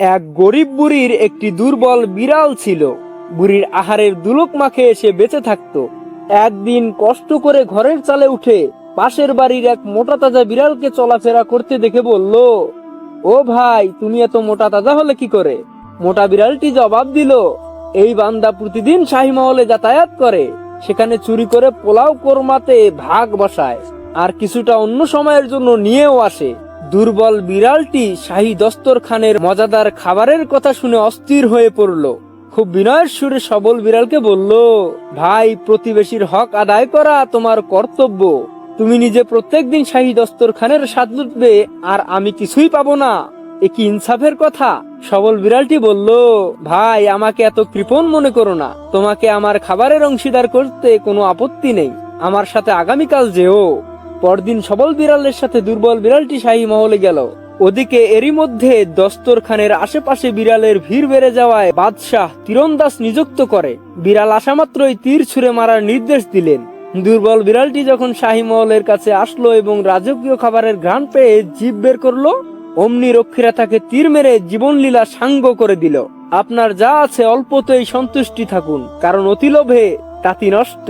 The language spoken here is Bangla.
এক গরিব বুড়ির একটি দুর্বল বিড়াল ছিল। বুড়ির আহারের দুলক মাখে এসে বেঁচে থাকতো। একদিন কষ্ট করে ঘরের চালে উঠে পাশের বাড়ির এক মোটা তাজা বিড়ালকে চলাফেরা করতে দেখে বলল, ও ভাই, তুমি এত মোটা তাজা হলে কি করে? মোটা বিড়ালটি জবাব দিল, এই বান্দা প্রতিদিন শাহী মহলে যাতায়াত করে। সেখানে চুরি করে পোলাও কোরমাতে ভাগ বসায়। আর কিছুটা অন্য সময়ের জন্য নিয়েও আসে। দুর্বল বিড়ালটি শাহী দস্তরখানের মজাদার খাবারের কথা শুনে অস্থির হয়ে পড়ল। খুব বিনয়ের সুরে সবল বিড়ালকে বলল, ভাই, প্রতিবেশীর হক আদায় করা তোমার কর্তব্য। তুমি নিজে প্রত্যেকদিন শাহী দস্তরখানের স্বাদ লুটবে আর আমি কিছুই পাবো না। এ কি ইনসাফের কথা? সবল বিড়ালটি বলল, ভাই, আমাকে এত কৃপণ মনে করো না। তোমাকে আমার খাবারের অংশীদার করতে কোনো আপত্তি নেই। আমার সাথে আগামীকাল যেও। পরদিন সবল বিড়ালের সাথে দুর্বল বিড়ালটি শাহী মহলে গেল। ওদিকে এরই মধ্যে দস্তরখানের আশেপাশে বিড়ালের ভিড় বেড়ে যাওয়ায় বাদশাহ তীরন্দাস নিযুক্ত করে। বিড়াল আসা মাত্রই তীর ছুঁড়ে মারার নির্দেশ দিলেন। দুর্বল বিড়ালটি যখন শাহী মহলের কাছে আসলো এবং রাজকীয় খাবারের ঘ্রাণ পেয়ে জিভ বের করল, অমনি রক্ষীরা তাকে তীর মেরে জীবনলীলা সাঙ্গ করে দিল। আপনার যা আছে অল্পতেই সন্তুষ্টি থাকুন, কারণ অতি লোভে তাতি নষ্ট।